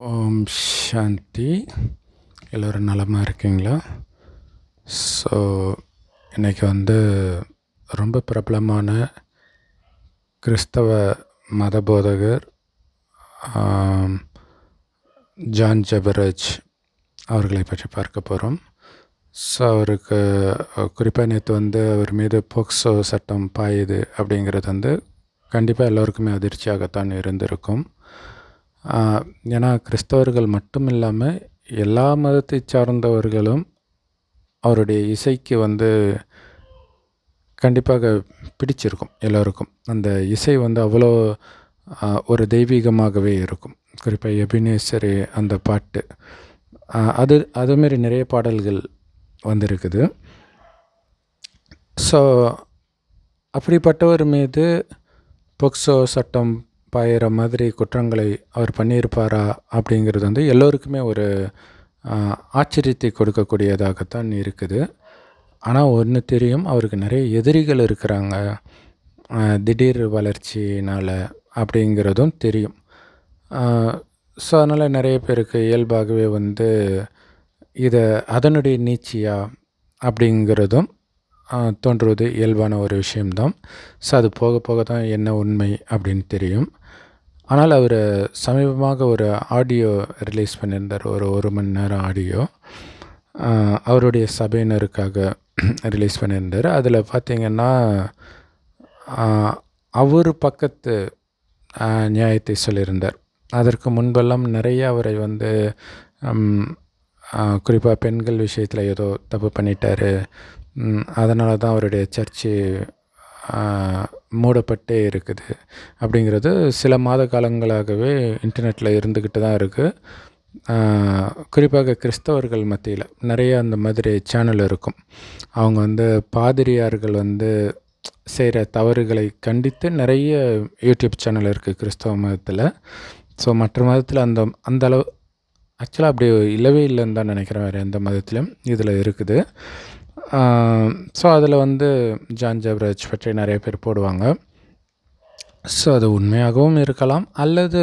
ஓம் சாந்தி. எல்லோரும் நலமாக இருக்கீங்களா? ஸோ இன்றைக்கி வந்து ரொம்ப பிரபலமான கிறிஸ்தவ மத போதகர் ஜான் ஜபரஜ் அவர்களை பற்றி பார்க்க போகிறோம் ஸோ அவருக்கு குறிப்பாக நேற்று வந்து அவர் மீது போக்சோ சட்டம் பாயுது அப்படிங்கிறது வந்து கண்டிப்பாக எல்லோருக்குமே அதிர்ச்சியாகத்தான் இருந்திருக்கும். ஏன்னா கிறிஸ்தவர்கள் மட்டும் இல்லாமல் எல்லா மதத்தை சார்ந்தவர்களும் அவருடைய இசைக்கு வந்து கண்டிப்பாக பிடிச்சிருக்கும் எல்லோருக்கும். அந்த இசை வந்து அவ்வளோ ஒரு தெய்வீகமாகவே இருக்கும். குறிப்பாக எபினேஸ்வரி அந்த பாட்டு. அது அதுமாரி நிறைய பாடல்கள் வந்திருக்குது. ஸோ அப்படிப்பட்டவர் மீது பொக்ஸோ சட்டம் பாயிற மாதிரி குற்றங்களை அவர் பண்ணியிருப்பாரா அப்படிங்கிறது வந்து எல்லோருக்குமே ஒரு ஆச்சரியத்தை கொடுக்கக்கூடியதாகத்தான் இருக்குது. ஆனால் ஒன்று தெரியும் அவருக்கு நிறைய எதிரிகள் இருக்கிறாங்க. திடீர் வளர்ச்சினால் அப்படிங்கிறதும் தெரியும். ஸோ அதனால் நிறைய பேருக்கு இயல்பாகவே வந்து இதை அதனுடைய நீச்சியா அப்படிங்கிறதும் தோன்றுவது இயல்பான ஒரு விஷயம்தான். ஸோ அது போக போக தான் என்ன உண்மை அப்படின்னு தெரியும். ஆனால் அவர் சமீபமாக ஒரு ஆடியோ ரிலீஸ் பண்ணியிருந்தார் ஒரு ஒரு மணி நேரம் ஆடியோ. அவருடைய சபையினருக்காக ரிலீஸ் பண்ணியிருந்தார். அதில் பார்த்திங்கன்னா அவர் பக்கத்து நியாயத்தை சொல்லியிருந்தார். அதற்கு முன்பெல்லாம் நிறைய அவரை வந்து குறிப்பாக பெண்கள் விஷயத்தில் ஏதோ தப்பு பண்ணிட்டார் அதனால தான் அவருடைய சர்ச்சு மூடப்பட்டே இருக்குது அப்படிங்கிறது சில மாத காலங்களாகவே இன்டர்நெட்டில் இருந்துக்கிட்டு தான் இருக்குது குறிப்பாக கிறிஸ்தவர்கள் மத்தியில் நிறைய அந்த மாதிரி சேனல் இருக்கும். அவங்க வந்து பாதிரியார்கள் வந்து செய்கிற தவறுகளை கண்டித்து நிறைய யூடியூப் சேனல் இருக்குது கிறிஸ்தவ மதத்தில். ஸோ மற்ற மதத்தில் அந்த அந்த அளவு ஆக்சுவலாக அப்படி இல்லவே இல்லைன்னு தான் நினைக்கிறேன் வேறு எந்த மதத்திலும் இதில் இருக்குது. ஸோ அதில் வந்து ஜான் ஜெபராஜ் பற்றி நிறைய பேர் போடுவாங்க. ஸோ அது உண்மையாகவும் இருக்கலாம் அல்லது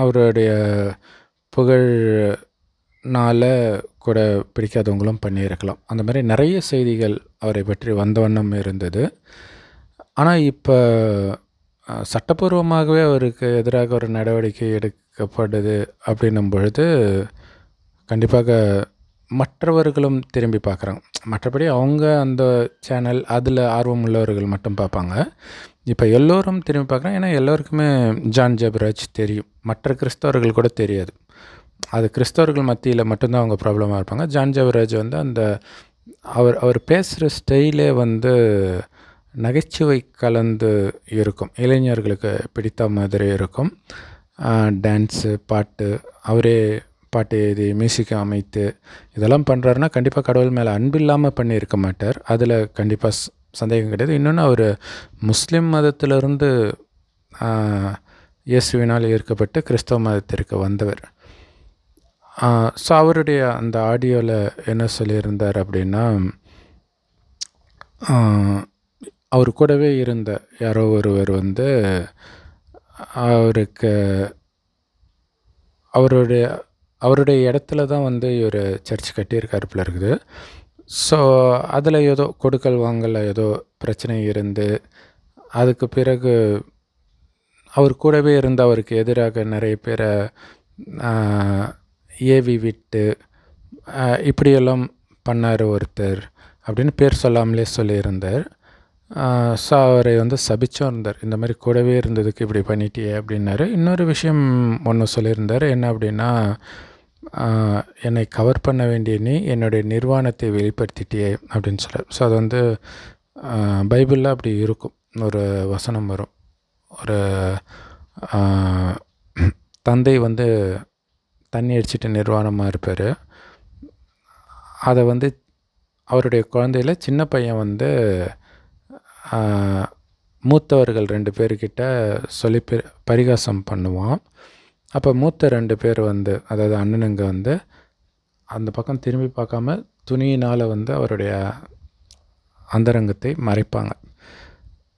அவருடைய புகழ்னால கூட பிடிக்காதவங்களும் பண்ணியிருக்கலாம். அந்த மாதிரி நிறைய செய்திகள் அவரை பற்றி வந்த வண்ணம் இருந்தது. ஆனால் இப்போ சட்டப்பூர்வமாகவே அவருக்கு எதிராக ஒரு நடவடிக்கை எடுக்கப்படுது அப்படின்னும் பொழுது கண்டிப்பாக மற்றவர்களும் திரும்பி பார்க்குறாங்க. மற்றபடி அவங்க அந்த சேனல் அதில் ஆர்வம் உள்ளவர்கள் மட்டும் பார்ப்பாங்க. இப்போ எல்லோரும் திரும்பி பார்க்குறாங்க. ஏன்னா எல்லோருக்குமே ஜான் ஜபராஜ் தெரியும். மற்ற கிறிஸ்தவர்கள் கூட தெரியாது. அது கிறிஸ்தவர்கள் மத்தியில் மட்டும்தான் அவங்க ப்ராப்ளமாக இருப்பாங்க. ஜான் ஜெபராஜ் வந்து அந்த அவர் அவர் பேசுகிற ஸ்டைலே வந்து நகைச்சுவை கலந்து இருக்கும். இளைஞர்களுக்கு பிடித்த மாதிரி இருக்கும். டான்ஸு பாட்டு அவரே பாட்டு இது மியூசிக் அமைத்து இதெல்லாம் பண்ணுறாருன்னா கண்டிப்பாக கடவுள் மேலே அன்பு இல்லாமல் பண்ணியிருக்க மாட்டார். அதில் கண்டிப்பாக சந்தேகம் கிடையாது. இன்னொன்று அவர் முஸ்லீம் மதத்திலிருந்து இயேசுவினால் ஈர்க்கப்பட்டு கிறிஸ்தவ மதத்திற்கு வந்தவர். ஸோ அவருடைய அந்த ஆடியோவில் என்ன சொல்லியிருந்தார் அப்படின்னா அவர் கூடவே இருந்த யாரோ ஒருவர் வந்து அவருக்கு அவருடைய அவருடைய இடத்துல தான் வந்து இவர் சர்ச் கட்டியிருக்காரு போல இருக்குது. ஸோ அதில் ஏதோ கொடுக்கல் வாங்கல ஏதோ பிரச்சனை இருந்து அதுக்கு பிறகு அவர் கூடவே இருந்து அவருக்கு எதிராக நிறைய பேரை ஏவி விட்டு இப்படியெல்லாம் பண்ணார் ஒருத்தர் அப்படின்னு பேர் சொல்லாமலே சொல்லியிருந்தார். ஸோ அவரை வந்து சபிச்சும் இருந்தார். இந்த மாதிரி கூடவே இருந்ததுக்கு இப்படி பண்ணிட்டியே அப்படின்னாரு. இன்னொரு விஷயம் ஒன்று சொல்லியிருந்தார். என்ன அப்படின்னா என்னை கவர் பண்ண வேண்டிய நீ என்னுடைய நிர்வாணத்தை வெளிப்படுத்திட்டியே அப்படின்னு சொல்கிறார் ஸோ அது வந்து பைபிளில் அப்படி இருக்கும். ஒரு வசனம் வரும். ஒரு தந்தை வந்து தண்ணி அடிச்சிட்டு நிர்வாணமாக இருப்பார். அதை வந்து அவருடைய குழந்தையில் சின்ன பையன் வந்து மூத்தவர்கள் ரெண்டு பேர்கிட்ட சொல்லி பெ பரிகாசம் பண்ணுவான். அப்போ மூத்த ரெண்டு பேர் வந்து அதாவது அண்ணனுங்க வந்து அந்த பக்கம் திரும்பி பார்க்காம துணியினால் வந்து அவருடைய அந்தரங்கத்தை மறைப்பாங்க.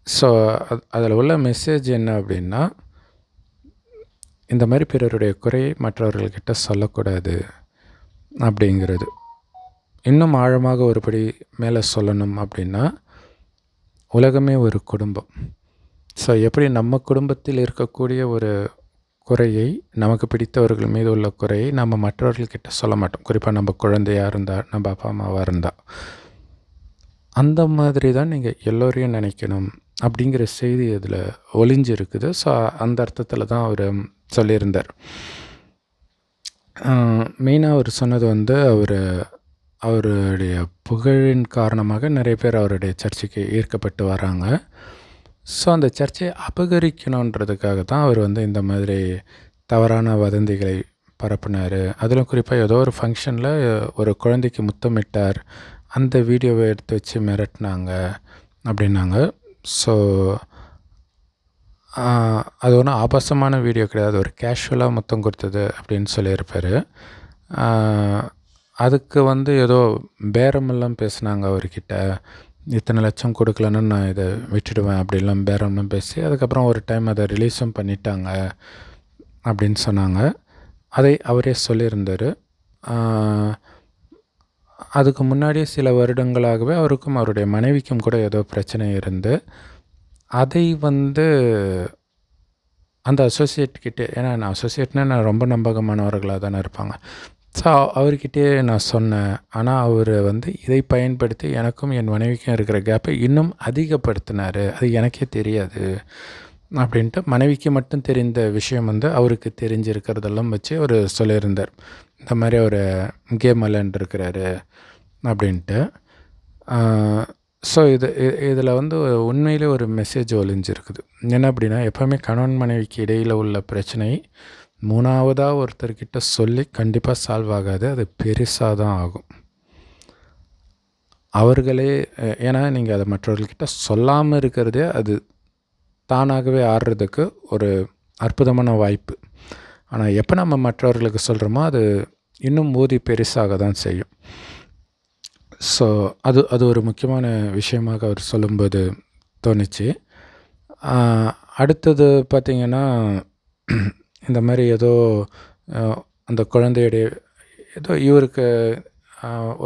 ஸோ அதில் உள்ள மெசேஜ் என்ன அப்படின்னா இந்த மாதிரி பிறருடைய குறையை மற்றவர்கள்கிட்ட சொல்லக்கூடாது அப்படிங்கிறது. இன்னும் ஆழமாக ஒருபடி மேலே சொல்லணும் அப்படின்னா உலகமே ஒரு குடும்பம். ஸோ எப்படி நம்ம குடும்பத்தில் இருக்கக்கூடிய ஒரு குறையை நமக்கு பிடித்தவர்கள் மீது உள்ள குறையை நம்ம மற்றவர்கள்கிட்ட சொல்ல மாட்டோம். குறிப்பாக நம்ம குழந்தையாக இருந்தால் நம்ம அப்பா அம்மாவாக இருந்தால் அந்த மாதிரி தான் நீங்கள் எல்லோரையும் நினைக்கணும் அப்படிங்கிற செய்தி இதில் ஒளிஞ்சு இருக்குது. ஸோ அந்த அர்த்தத்தில் தான் அவர் சொல்லியிருந்தார். மெயினாக அவர் சொன்னது வந்து அவர் அவருடைய புகழின் காரணமாக நிறைய பேர் அவருடைய சர்ச்சைக்கு ஈர்க்கப்பட்டு வராங்க. ஸோ அந்த சர்ச்சையை அபகரிக்கணுன்றதுக்காக தான் அவர் வந்து இந்த மாதிரி தவறான வதந்திகளை பரப்புனார். அதிலும் குறிப்பாக ஏதோ ஒரு ஃபங்க்ஷனில் ஒரு குழந்தைக்கு முத்தமிட்டார். அந்த வீடியோவை எடுத்து வச்சு மிரட்டினாங்க அப்படின்னாங்க. ஸோ அது ஒன்றும் ஆபாசமான வீடியோ கிடையாது. ஒரு கேஷுவலாக முத்தம் கொடுத்தது அப்படின்னு சொல்லியிருப்பார். அதுக்கு வந்து ஏதோ பேரமெல்லாம் பேசுனாங்க அவர்கிட்ட. இத்தனை லட்சம் கொடுக்கலன்னு நான் இதை விட்டுடுவேன் அப்படிலாம் பேரம்லாம் பேசி அதுக்கப்புறம் ஒரு டைம் அதை ரிலீஸும் பண்ணிட்டாங்க அப்படின்னு சொன்னாங்க. அதை அவரே சொல்லியிருந்தார். அதுக்கு முன்னாடியே சில வருடங்களாகவே அவருக்கும் அவருடைய மனைவிக்கும் கூட ஏதோ பிரச்சனை இருந்து அதை வந்து அந்த அசோசியேட் கிட்டே ஏன்னா நான் அசோசியேட்னா நான் ரொம்ப நம்பகமானவர்களாக தானே இருப்பாங்க. ஸோ அவர்கிட்டயே நான் சொன்னேன். ஆனால் அவர் வந்து இதை பயன்படுத்தி எனக்கும் என் மனைவிக்கும் இருக்கிற கேப்பை இன்னும் அதிகப்படுத்தினார். அது எனக்கே தெரியாது அப்படின்ட்டு மனைவிக்கு மட்டும் தெரிந்த விஷயம் வந்து அவருக்கு தெரிஞ்சிருக்கிறதெல்லாம் வச்சு அவர் சொல்லியிருந்தார். இந்த மாதிரி அவர் கேம் விளையாண்டுருக்கிறாரு அப்படின்ட்டு. ஸோ இது இதில் வந்து உண்மையிலே ஒரு மெசேஜ் ஒளிஞ்சிருக்குது. என்ன அப்படின்னா எப்போவுமே கணவன் மனைவிக்கு இடையில் உள்ள பிரச்சனை மூணாவதாக ஒருத்தர்கிட்ட சொல்லி கண்டிப்பாக சால்வ் ஆகாது. அது பெருசாக தான் ஆகும். அவர்களே ஏன்னா நீங்கள் அதை மற்றவர்கள்கிட்ட சொல்லாமல் இருக்கிறதே அது தானாகவே ஆடுறதுக்கு ஒரு அற்புதமான வாய்ப்பு. ஆனால் எப்போ நம்ம மற்றவர்களுக்கு சொல்கிறோமோ அது இன்னும் மோதி பெருசாக தான் செய்யும். ஸோ அது அது ஒரு முக்கியமான விஷயமாக அவர் சொல்லும்போது தோணுச்சு. அடுத்தது பார்த்திங்கன்னா இந்த மாதிரி ஏதோ அந்த குழந்தையுடைய ஏதோ இவருக்கு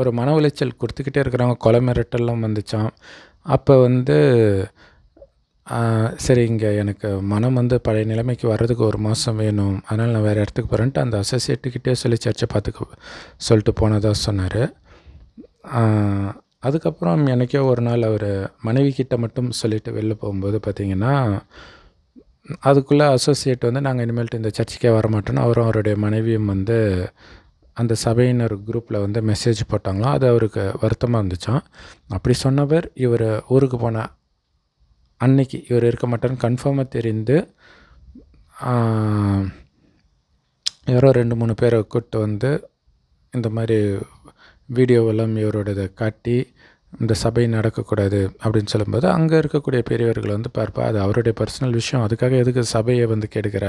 ஒரு மன உளைச்சல் கொடுத்துக்கிட்டே இருக்கிறவங்க கொலை மிரட்டெல்லாம் வந்துச்சான் அப்போ வந்து சரி இங்கே எனக்கு மனம் வந்து பழைய நிலைமைக்கு வர்றதுக்கு ஒரு மாதம் வேணும். அதனால் நான் வேறு இடத்துக்கு போகிறேன்ட்டு அந்த அசோசியேட்டுக்கிட்டே சொல்லி சர்ச்சை பார்த்துக்க சொல்லிட்டு போனதாக சொன்னார். அதுக்கப்புறம் எனக்கே ஒரு நாள் அவர் மனைவி கிட்ட மட்டும் சொல்லிவிட்டு வெளில போகும்போது பார்த்திங்கன்னா அதுக்குள்ளே அசோசியேட் வந்து நாங்கள் இனிமேல்ட்டு இந்த சர்ச்சுக்கே வரமாட்டோன்னு அவரும் அவருடைய மனைவியும் வந்து அந்த சபையினர் குரூப்பில் வந்து மெசேஜ் போட்டாங்களாம் அது அவருக்கு வருத்தமாக இருந்துச்சான் அப்படி சொன்னவர் இவர் ஊருக்கு போன அன்னைக்கு இவர் இருக்க மாட்டார்னு கன்ஃபார்மாக தெரிந்து யாரோ ரெண்டு மூணு பேரை கூப்பிட்டு வந்து இந்த மாதிரி வீடியோவெல்லாம் இவரோடதை காட்டி இந்த சபை நடக்கக்கூடாது அப்படின்னு சொல்லும்போது அங்கே இருக்கக்கூடிய பெரியவர்கள் வந்து பார்ப்பா அது அவருடைய பர்சனல் விஷயம். அதுக்காக எதுக்கு சபையை வந்து கெடுக்கிற?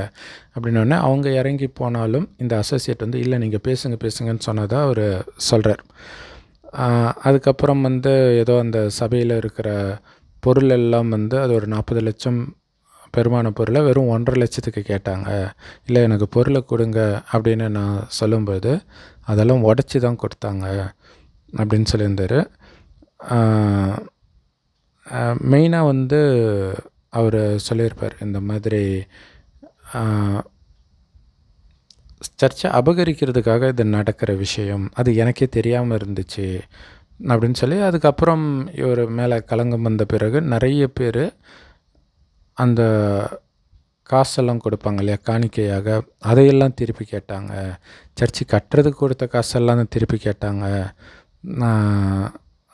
அப்படின்னோடனே அவங்க இறங்கி போனாலும் இந்த அசோசியேட் வந்து இல்லை நீங்கள் பேசுங்க பேசுங்கன்னு சொன்னதாக அவர் சொல்கிறார் அதுக்கப்புறம் வந்து ஏதோ அந்த சபையில் இருக்கிற பொருள் எல்லாம் வந்து அது ஒரு நாற்பது லட்சம் பெருமான பொருளை வெறும் ஒன்றரை லட்சத்துக்கு கேட்டாங்க. இல்லை எனக்கு பொருளை கொடுங்க அப்படின்னு நான் சொல்லும்போது அதெல்லாம் உடச்சி தான் கொடுத்தாங்க அப்படின்னு சொல்லியிருந்தார். மெயினாக வந்து அவர் சொல்லியிருப்பார் இந்த மாதிரி சர்ச்சை அபகரிக்கிறதுக்காக இது நடக்கிற விஷயம் அது எனக்கே தெரியாமல் இருந்துச்சு அப்படின்னு சொல்லி அதுக்கப்புறம் இவர் மேலே கலங்கம் வந்த பிறகு நிறைய பேர் அந்த காசெல்லாம் கொடுப்பாங்க இல்லையா காணிக்கையாக அதையெல்லாம் திருப்பி கேட்டாங்க. சர்ச்சு கட்டுறதுக்கு கொடுத்த காசெல்லாம் திருப்பி கேட்டாங்க.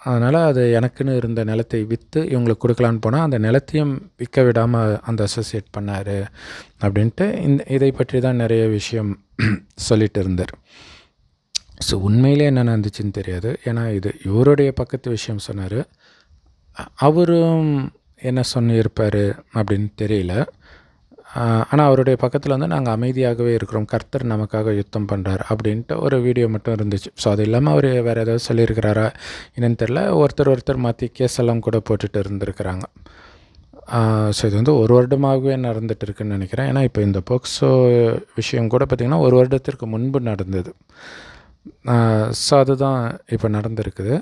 அதனால் அது எனக்குன்னு இருந்த நிலத்தை விற்று இவங்களுக்கு கொடுக்கலான்னு போனால் அந்த நிலத்தையும் விற்க விடாமல் அந்த அசோசியேட் பண்ணார் அப்படின்ட்டு இந்த இதை பற்றி தான் நிறைய விஷயம் சொல்லிட்டு இருந்தார். ஸோ உண்மையிலே என்ன நடந்துச்சுன்னு தெரியாது. ஏன்னா இது இவருடைய பக்கத்து விஷயம் சொன்னார். அவரும் என்ன சொன்னிருப்பார் அப்படின்னு தெரியல. ஆனால் அவருடைய பக்கத்தில் வந்து நாங்கள் அமைதியாகவே இருக்கிறோம். கர்த்தர் நமக்காக யுத்தம் பண்ணுறார் அப்படின்ட்டு ஒரு வீடியோ மட்டும் இருந்துச்சு. ஸோ அது இல்லாமல் அவர் வேறு ஏதாவது சொல்லியிருக்கிறாரா? என்னன்னு தெரில ஒருத்தர் ஒருத்தர் மாற்றி கேஸ் எல்லாம் கூட போட்டுட்டு இருந்திருக்கிறாங்க. ஸோ இது வந்து ஒரு வருடமாகவே நடந்துட்டு இருக்குன்னு நினைக்கிறேன். ஏன்னா இப்போ இந்த போக்ஸோ விஷயம் கூட பார்த்திங்கன்னா ஒரு வருடத்திற்கு முன்பு நடந்தது. ஸோ அதுதான் இப்போ நடந்திருக்குது.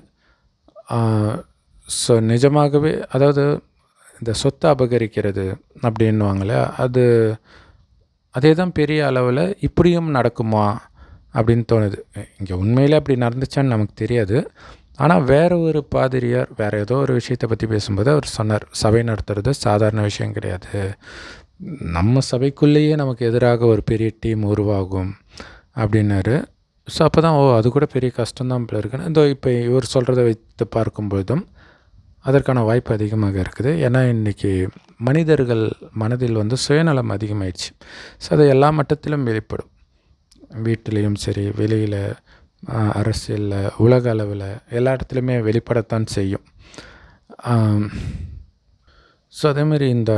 ஸோ நிஜமாகவே அதாவது இந்த சொத்தை அபகரிக்கிறது அப்படின்னுவாங்களே அது அதே தான் பெரிய அளவில் இப்படியும் நடக்குமா அப்படின்னு தோணுது. இங்கே உண்மையில் அப்படி நடந்துச்சான்னு நமக்கு தெரியாது. ஆனால் வேறு ஒரு பாதிரியார் வேறு ஏதோ ஒரு விஷயத்தை பற்றி பேசும்போது அவர் சொன்னார் சபை நடத்துறது சாதாரண விஷயம் கிடையாது. நம்ம சபைக்குள்ளேயே நமக்கு எதிராக ஒரு பெரிய டீம் உருவாகும் அப்படின்னாரு. ஸோ அப்போ தான் ஓ அது கூட பெரிய கஷ்டம்தான் போல இருக்குன்னு. இந்த இப்போ இவர் சொல்கிறத வைத்து பார்க்கும்பொழுதும் அதற்கான வாய்ப்பு அதிகமாக இருக்குது. ஏன்னா இன்றைக்கி மனிதர்கள் மனதில் வந்து சுயநலம் அதிகமாயிடுச்சு. ஸோ அது எல்லா மட்டத்திலும் வெளிப்படும். வீட்டிலையும் சரி வெளியில் அரசியலில் உலக அளவில் எல்லா இடத்துலையுமே வெளிப்படத்தான் செய்யும். ஸோ அதேமாதிரி இந்த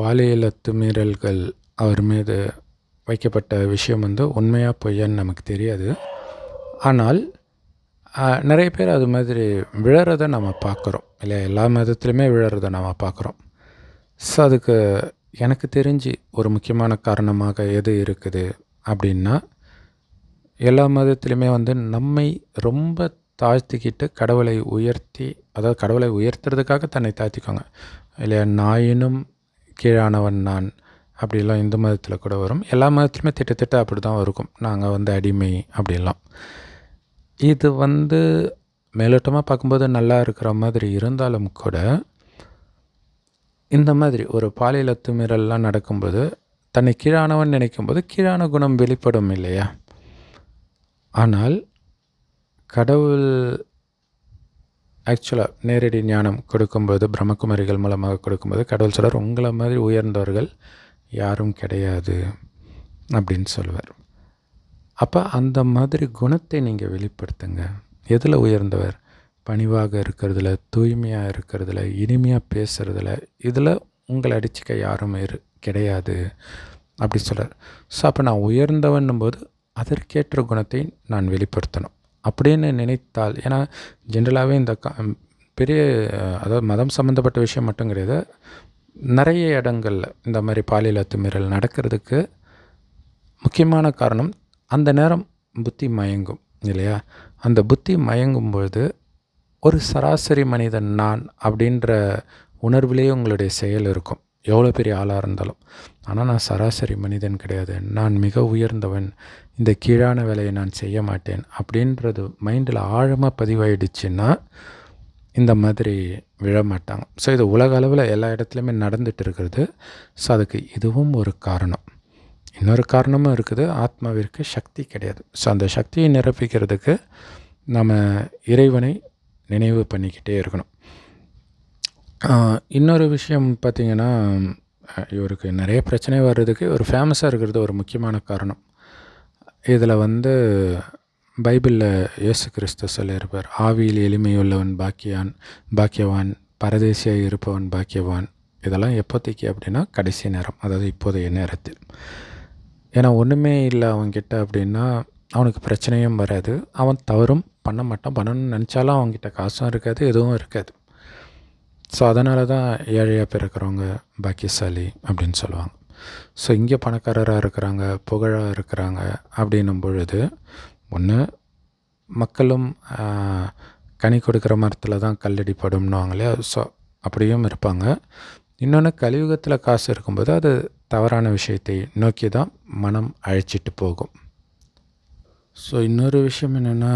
பாலியல் அத்துமீறல்கள் அவர் மீது வைக்கப்பட்ட விஷயம் வந்து உண்மையாக பொய்யான்னு நமக்கு தெரியாது. ஆனால் நிறைய பேர் அது மாதிரி விழறதை நம்ம பார்க்குறோம். இல்லை எல்லா மதத்துலேயுமே விழறதை நம்ம பார்க்குறோம். ஸோ அதுக்கு எனக்கு தெரிஞ்சு ஒரு முக்கியமான காரணமாக எது இருக்குது அப்படின்னா எல்லா மதத்துலேயுமே வந்து நம்மை ரொம்ப தாழ்த்திக்கிட்டு கடவுளை உயர்த்தி அதாவது கடவுளை உயர்த்துறதுக்காக தன்னை தாழ்த்திக்கோங்க இல்லையா நாயினும் கீழானவன் நான் அப்படிலாம் இந்து மதத்தில் கூட வரும். எல்லா மதத்துலையுமே திட்டத்திட்ட அப்படி தான் இருக்கும். நாங்கள் வந்து அடிமை அப்படிலாம். இது வந்து மேலோட்டமாக பார்க்கும்போது நல்லா இருக்கிற மாதிரி இருந்தாலும் கூட இந்த மாதிரி ஒரு பாலியல் அத்துமீறல்லாம் நடக்கும்போது தன்னை கீழானவன் நினைக்கும்போது கீழான குணம் வெளிப்படும் இல்லையா? ஆனால் கடவுள் ஆக்சுவலாக நேரடி ஞானம் கொடுக்கும்போது பிரம்மகுமாரிகள் மூலமாக கொடுக்கும்போது கடவுள் சொல்கிறார் உங்களை மாதிரி உயர்ந்தவர்கள் யாரும் கிடையாது அப்படின்னு சொல்லுவார் அப்போ அந்த மாதிரி குணத்தை நீங்கள் வெளிப்படுத்துங்க. எதில் உயர்ந்தவர்? பணிவாக இருக்கிறதுல தூய்மையாக இருக்கிறதுல இனிமையாக பேசுகிறதுல இதில் உங்களை அடிச்சுக்க யாரும் இரு கிடையாது. அப்படி சொல்கிறார் ஸோ அப்போ நான் உயர்ந்தவன்னும் போது அதற்கேற்ற குணத்தை நான் வெளிப்படுத்தணும். அப்படின்னு நினைத்தால் ஏன்னா ஜென்ரலாகவே இந்த க பெரிய அதாவது மதம் சம்மந்தப்பட்ட விஷயம் மட்டும் கிடையாது. நிறைய இடங்களில் இந்த மாதிரி பாலியல் அத்துமீறல் நடக்கிறதுக்கு முக்கியமான காரணம் அந்த நேரம் புத்தி மயங்கும் இல்லையா? அந்த புத்தி மயங்கும் பொழுது ஒரு சராசரி மனிதன் நான் அப்படின்ற உணர்விலேயே உங்களுடைய செயல் இருக்கும். எவ்வளோ பெரிய ஆளாக இருந்தாலும். ஆனால் நான் சராசரி மனிதன் கிடையாது. நான் மிக உயர்ந்தவன். இந்த கீழான வேலையை நான் செய்ய மாட்டேன் அப்படின்றது மைண்டில் ஆழமாக பதிவாயிடுச்சுன்னா இந்த மாதிரி விழமாட்டாங்க ஸோ இது உலக அளவில் எல்லா இடத்துலையுமே நடந்துகிட்டு இருக்கிறது. ஸோ அதுக்கு இதுவும் ஒரு காரணம். இன்னொரு காரணமும் இருக்குது. ஆத்மாவிற்கு சக்தி கிடையாது. ஸோ அந்த சக்தியை நிரப்பிக்கிறதுக்கு நம்ம இறைவனை நினைவு பண்ணிக்கிட்டே இருக்கணும். இன்னொரு விஷயம் பார்த்திங்கன்னா இவருக்கு நிறைய பிரச்சனை வர்றதுக்கு ஒரு ஃபேமஸாக இருக்கிறது ஒரு முக்கியமான காரணம். இதில் வந்து பைபிளில் இயேசு கிறிஸ்து சொல்லியிருப்பார் ஆவியில் எளிமையுள்ளவன் பாக்கியான் பாக்கியவான் பரதேசியாக இருப்பவன் பாக்கியவான். இதெல்லாம் எப்போதைக்கு அப்படின்னா கடைசி நேரம் அதாவது இப்போதைய நேரத்தில். ஏன்னா ஒன்றுமே இல்லை அவன்கிட்ட அப்படின்னா அவனுக்கு பிரச்சனையும் வராது. அவன் தவறும் பண்ண மாட்டான். பண்ணணும்னு நினச்சாலும் அவங்ககிட்ட காசும் இருக்காது எதுவும் இருக்காது. ஸோ அதனால தான் ஏழையாக பிறக்கிறவங்க பாக்கியசாலி அப்படின்னு சொல்லுவாங்க. ஸோ இங்கே பணக்காரராக இருக்கிறாங்க புகழாக இருக்கிறாங்க அப்படின்னும் பொழுது ஒன்று மக்களும் கனி கொடுக்குற மரத்தில் தான் கல்லடிப்படும்னுவாங்களே ஸோ அப்படியும் இருப்பாங்க. இன்னொன்று கலியுகத்தில் காசு இருக்கும்போது அது தவறான விஷயத்தை நோக்கி தான் மனம் அழைச்சிட்டு போகும். ஸோ இன்னொரு விஷயம் என்னென்னா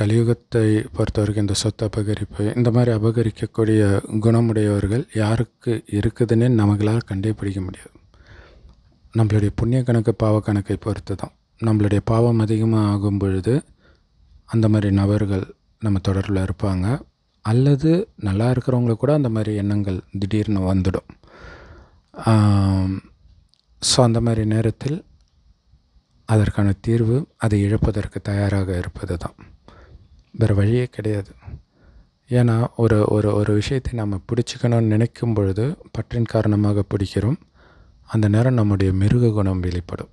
கலியுகத்தை பொறுத்த வரைக்கும் இந்த சொத்து அபகரிப்பு இந்த மாதிரி அபகரிக்கக்கூடிய குணமுடையவர்கள் யாருக்கு இருக்குதுன்னு நம்மளால் கண்டுபிடிக்க முடியாது. நம்மளுடைய புண்ணிய கணக்கு பாவ கணக்கை பொறுத்து தான். நம்மளுடைய பாவம் அதிகமாக ஆகும் பொழுது அந்த மாதிரி நபர்கள் நம்ம தொடர்பில் இருப்பாங்க. அல்லது நல்லா இருக்கிறவங்களுக்கு கூட அந்த மாதிரி எண்ணங்கள் திடீர்னு வந்துடும். ஸோ அந்த மாதிரி நேரத்தில் அதற்கான தீர்வு அதை இழப்பதற்கு தயாராக இருப்பது தான் வேறு வழியே கிடையாது. ஏன்னா ஒரு ஒரு ஒரு விஷயத்தை நம்ம பிடிச்சிக்கணும்னு நினைக்கும் பொழுது பற்றின் காரணமாக பிடிக்கிறோம். அந்த நேரம் நம்முடைய மிருக குணம் வெளிப்படும்.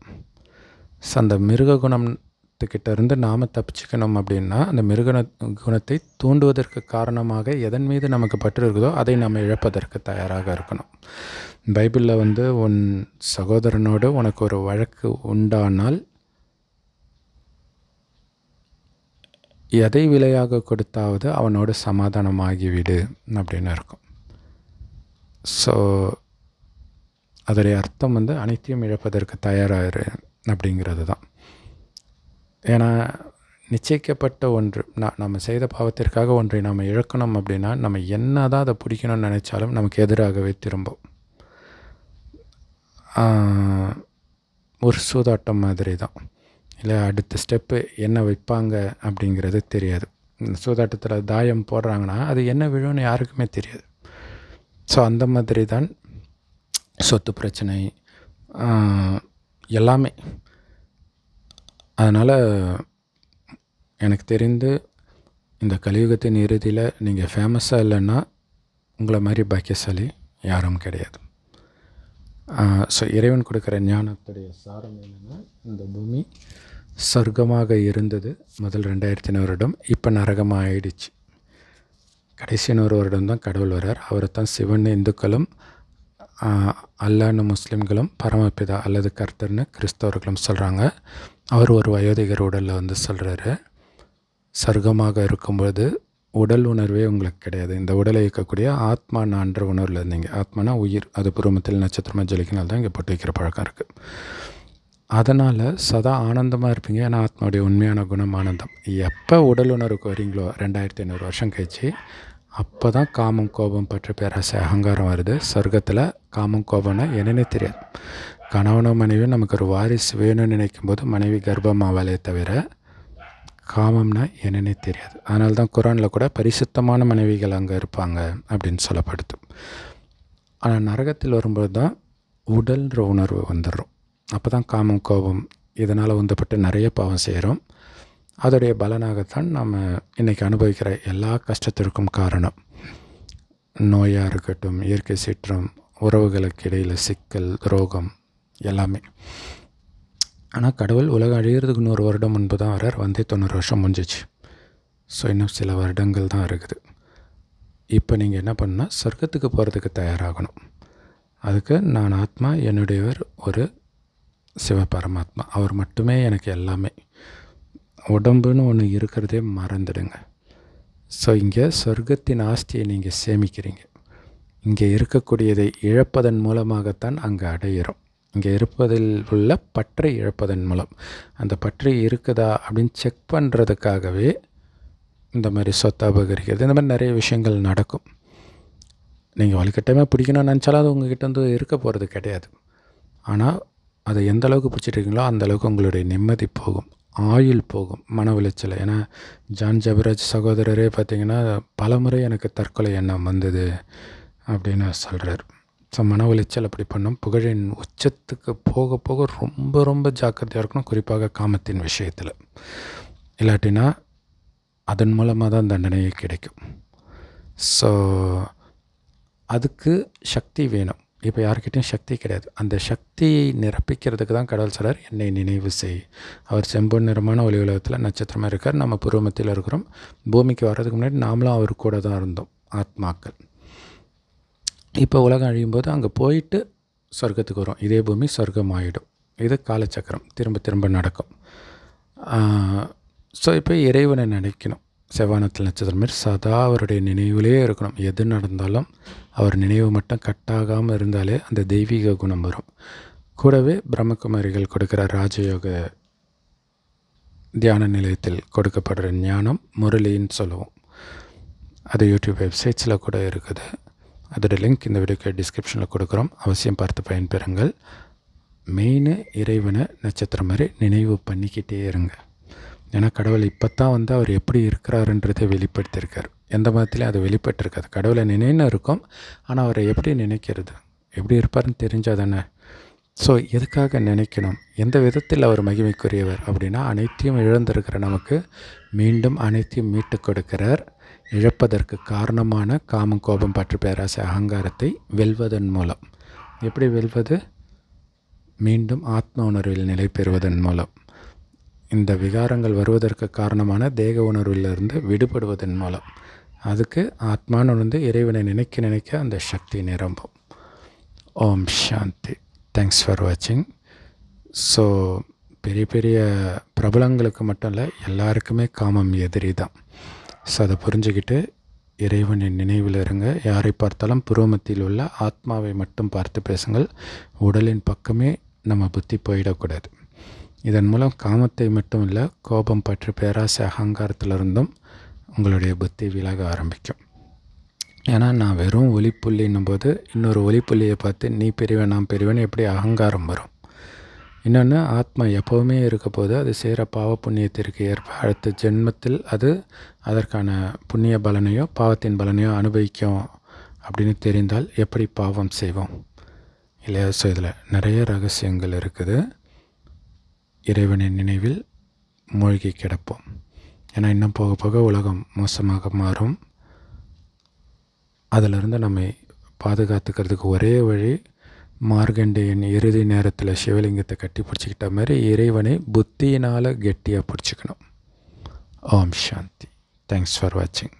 ஸோ அந்த மிருக குணம் குணத்துக்கிட்ட இருந்து நாம் தப்பிச்சுக்கணும் அப்படின்னா அந்த மிருக குணத்தை தூண்டுவதற்கு காரணமாக எதன் மீது நமக்கு பற்று இருக்குதோ அதை நாம் இழப்பதற்கு தயாராக இருக்கணும். பைபிளில் வந்து உன் சகோதரனோடு உனக்கு ஒரு வழக்கு உண்டானால் எதை விலையாக கொடுத்தாவது அவனோடு சமாதானமாகிவிடு அப்படின்னு இருக்கும். ஸோ அதோடைய அர்த்தம் வந்து அனைத்தையும் இழப்பதற்கு தயாராகிரு அப்படிங்கிறது தான். ஏன்னா நிச்சயிக்கப்பட்ட ஒன்று. நான் நம்ம செய்த பாவத்திற்காக ஒன்றை நாம் இழக்கணும் அப்படின்னா நம்ம என்ன தான் அதை பிடிக்கணும்னு நினச்சாலும் நமக்கு எதிராகவே திரும்பும். ஒரு சூதாட்டம் மாதிரி தான் இல்லை அடுத்த ஸ்டெப்பு என்ன வைப்பாங்க அப்படிங்கிறது தெரியாது. சூதாட்டத்தில் தாயம் போடுறாங்கன்னா அது என்ன விழுன்னு யாருக்குமே தெரியாது. ஸோ அந்த மாதிரி தான் சொத்து பிரச்சனை எல்லாமே. அதனால் எனக்கு தெரிந்து இந்த கலியுகத்தின் இறுதியில் நீங்கள் ஃபேமஸாக இல்லைன்னா உங்களை மாதிரி பாக்கியசாலி யாரும் கிடையாது. ஸோ இறைவன் கொடுக்குற ஞானத்துடைய சாரம் என்னென்னா இந்த பூமி சொர்க்கமாக இருந்தது முதல் ரெண்டாயிரத்தி வருடம் இப்போ நரகமாக ஆயிடுச்சு. கடைசி நூறு வருடம் தான் கடவுள் வர்றார். அவரை தான் சிவன் இந்துக்களும் அல்லான்னு முஸ்லீம்களும் பரமபிதா அல்லது கர்த்தர்னு கிறிஸ்தவர்களும் சொல்கிறாங்க அவர் ஒரு வயோதிகர் உடலில் வந்து சொல்கிறாரு சர்க்கமாக இருக்கும்போது உடல் உணர்வே உங்களுக்கு கிடையாது. இந்த உடலை இயக்கக்கூடிய ஆத்மா நான்ற உணர்வில் இருந்தீங்க. ஆத்மானா உயிர். அது புருமத்தில் நட்சத்திரமாக ஜொலிக்கினால் தான் இங்கே போட்டு வைக்கிற பழக்கம் இருக்குது அதனால் சதா ஆனந்தமாக இருப்பீங்க. ஏன்னா ஆத்மாவுடைய உண்மையான குணம் ஆனந்தம். எப்போ உடல் உணர்வுக்கு வரீங்களோ ரெண்டாயிரத்தி ஐநூறு வருஷம் கழிச்சு அப்போ தான் காமம் கோபம் பற்றி பேராசை அகங்காரம் வருது. சொர்க்கத்தில் காமம் கோபம்னா என்னென்னு தெரியாது. கணவனோ மனைவியும் நமக்கு ஒரு வாரிசு வேணும்னு நினைக்கும் போது மனைவி கர்ப்பமாவாலே தவிர காமம்னா என்னன்னே தெரியாது. அதனால தான் குரானில் கூட பரிசுத்தமான மனைவிகள் அங்கே இருப்பாங்க அப்படின்னு சொல்லப்படுது. ஆனால் நரகத்தில் வரும்போது தான் உடல்ன்ற உணர்வு வந்துடும் அப்போ தான் காமம் கோபம் இதனால் உந்தப்பட்டு நிறைய பாவம் செய்கிறோம் அதோடைய பலனாகத்தான் நம்ம இன்றைக்கி அனுபவிக்கிற எல்லா கஷ்டத்திற்கும் காரணம். நோயாக இருக்கட்டும் இயற்கை சீற்றம் உறவுகளுக்கு இடையில் சிக்கல் ரோகம் எல்லாமே. ஆனால் கடவுள் உலகம் அழிகிறதுக்கு நூறு வருடம் முன்பு தான் வரார் வந்து தொண்ணூறு வருஷம் முடிஞ்சிச்சு. ஸோ இன்னும் சில வருடங்கள் தான் இருக்குது. இப்போ நீங்கள் என்ன பண்ணால் சொர்க்கத்துக்கு போகிறதுக்கு தயாராகணும். அதுக்கு நான் ஆத்மா என்னுடையவர் ஒரு சிவ பரமாத்மா அவர் மட்டுமே எனக்கு எல்லாமே. உடம்புன்னு ஒன்று இருக்கிறதே மறந்துடுங்க. ஸோ இங்கே சொர்க்கத்தின் ஆஸ்தியை நீங்கள் சேமிக்கிறீங்க. இங்கே இருக்கக்கூடியதை இழப்பதன் மூலமாகத்தான் அங்கே அடையிறோம். இங்கே இருப்பதில் உள்ள பற்றை இழப்பதன் மூலம். அந்த பற்றை இருக்குதா அப்படின்னு செக் பண்ணுறதுக்காகவே இந்த மாதிரி சொத்தை அபகரிக்கிறது இந்த மாதிரி நிறைய விஷயங்கள் நடக்கும். நீங்கள் வலுக்கட்டாயமாக பிடிக்கணும்னு நினச்சாலும் அது உங்ககிட்ட வந்து இருக்க போகிறது கிடையாது. ஆனால் அதை எந்த அளவுக்கு பிடிச்சிட்ருக்கீங்களோ அந்தளவுக்கு உங்களுடைய நிம்மதி போகும். ஆயுள் போகும் மன உளைச்சல். ஏன்னா ஜான் ஜபராஜ் சகோதரரே பார்த்திங்கன்னா பலமுறை எனக்கு தற்கொலை எண்ணம் வந்தது அப்படின்னு சொல்கிறார் ஸோ மன உளைச்சல் அப்படி பண்ணும். புகழின் உச்சத்துக்கு போக போக ரொம்ப ரொம்ப ஜாக்கிரதையாக இருக்கணும். குறிப்பாக காமத்தின் விஷயத்தில். இல்லாட்டினா அதன் மூலமாக தான் தண்டனையே கிடைக்கும். ஸோ அதுக்கு சக்தி வேணும். இப்போ யாருக்கிட்டையும் சக்தி கிடையாது. அந்த சக்தியை நிரப்பிக்கிறதுக்கு தான் கடவுள் சொல்கிறார் என்னை நினைவு செய். அவர் செம்பொன் நிறமான ஒளி உலகத்தில் நட்சத்திரமாக இருக்கார். நம்ம பூர்வமத்தில் இருக்கிறோம். பூமிக்கு வர்றதுக்கு முன்னாடி நாமளும் அவர் கூட தான் இருந்தோம் ஆத்மாக்கள். இப்போ உலகம் அழியும் போது அங்கே போயிட்டு சொர்க்கத்துக்கு வரும் இதே பூமி சொர்க்கம் ஆகிடும் இது காலச்சக்கரம். திரும்ப திரும்ப நடக்கும். ஸோ இப்போ இறைவனை நினைக்கணும். செவ்வானத்தில் நட்சத்திரம் மாதிரி சதா அவருடைய நினைவுலேயே இருக்கணும். எது நடந்தாலும் அவர் நினைவு மட்டும் கட்டாகாமல் இருந்தாலே அந்த தெய்வீக குணம் வரும். கூடவே பிரம்மகுமாரிகள் கொடுக்குற ராஜயோக தியான நிலையத்தில் கொடுக்கப்படுற ஞானம் முரளின்னு சொல்லுவோம். அது யூடியூப் வெப்சைட்ஸில் கூட இருக்குது. அதோடய லிங்க் இந்த வீடியோக்கு டிஸ்கிரிப்ஷனில் கொடுக்குறோம். அவசியம் பார்த்து பயன்பெறுங்கள். மெயின் இறைவனை நட்சத்திரம் மாதிரி நினைவு பண்ணிக்கிட்டே இருங்க. ஏன்னா கடவுள் இப்போ தான் வந்து அவர் எப்படி இருக்கிறாருன்றதை வெளிப்படுத்தியிருக்கார். எந்த மதத்துலேயும் அது வெளிப்பட்டிருக்காது. கடவுளை நினைன்னு இருக்கும் ஆனால் அவரை எப்படி நினைக்கிறது? எப்படி இருப்பார்னு தெரிஞ்சால் தானே? ஸோ எதுக்காக நினைக்கணும்? எந்த விதத்தில் அவர் மகிமைக்குரியவர் அப்படின்னா அனைத்தையும் இழந்திருக்கிற நமக்கு மீண்டும் அனைத்தையும் மீட்டு கொடுக்கிறார். இழப்பதற்கு காரணமான காமம் கோபம் பற்று பேராசை அகங்காரத்தை வெல்வதன் மூலம். எப்படி வெல்வது? மீண்டும் ஆத்ம உணர்வில் நிலை பெறுவதன் மூலம். இந்த விகாரங்கள் வருவதற்கு காரணமான தேக உணர்விலிருந்து விடுபடுவதன் மூலம். அதுக்கு ஆத்மான்னு வந்து இறைவனை நினைக்க நினைக்க அந்த சக்தி நிரம்பும். ஓம் சாந்தி. தேங்க்ஸ் ஃபார் வாட்சிங் ஸோ பெரிய பெரிய பிரபலங்களுக்கு மட்டும் இல்லை எல்லாருக்குமே காமம் எதிரி தான். ஸோ அதை புரிஞ்சுக்கிட்டு இறைவனின் நினைவில் இருங்க. யாரை பார்த்தாலும் புருவமத்தில் உள்ள ஆத்மாவை மட்டும் பார்த்து பேசுங்கள். உடலின் பக்கமே நம்ம புத்தி போயிடக்கூடாது. இதன் மூலம் காமத்தை மட்டும் இல்லை கோபம் பற்றி பேராசை அகங்காரத்திலிருந்தும் உங்களுடைய புத்தி விலக ஆரம்பிக்கும். ஏன்னா நான் வெறும் ஒலிப்புள்ளின்னும் போது இன்னொரு ஒலிப்புள்ளியை பார்த்து நீ பெரியவன் நான் பெரியவன் எப்படி அகங்காரம் வரும். இன்னொன்று ஆத்மா எப்போவுமே இருக்க போது அது செய்கிற பாவ புண்ணியத்திற்கு ஏற்ப அடுத்த ஜென்மத்தில் அது அதற்கான புண்ணிய பலனையோ பாவத்தின் பலனையோ அனுபவிக்கும் அப்படின்னு தெரிந்தால் எப்படி பாவம் செய்வோம்? இல்லையா? ஸோ இதில் நிறைய ரகசியங்கள் இருக்குது. இறைவனின் நினைவில் மூழ்கி கிடப்போம். ஏன்னா இன்னும் போக போக உலகம் மோசமாக மாறும். அதிலிருந்து நம்மை பாதுகாத்துக்கிறதுக்கு ஒரே வழி மார்கண்டேயன் இறுதி நேரத்தில் சிவலிங்கத்தை கட்டி பிடிச்சிக்கிட்ட மாதிரி இறைவனை புத்தியினால் கெட்டியாக பிடிச்சிக்கணும். ஓம் சாந்தி. தேங்க்ஸ் ஃபார் வாட்சிங்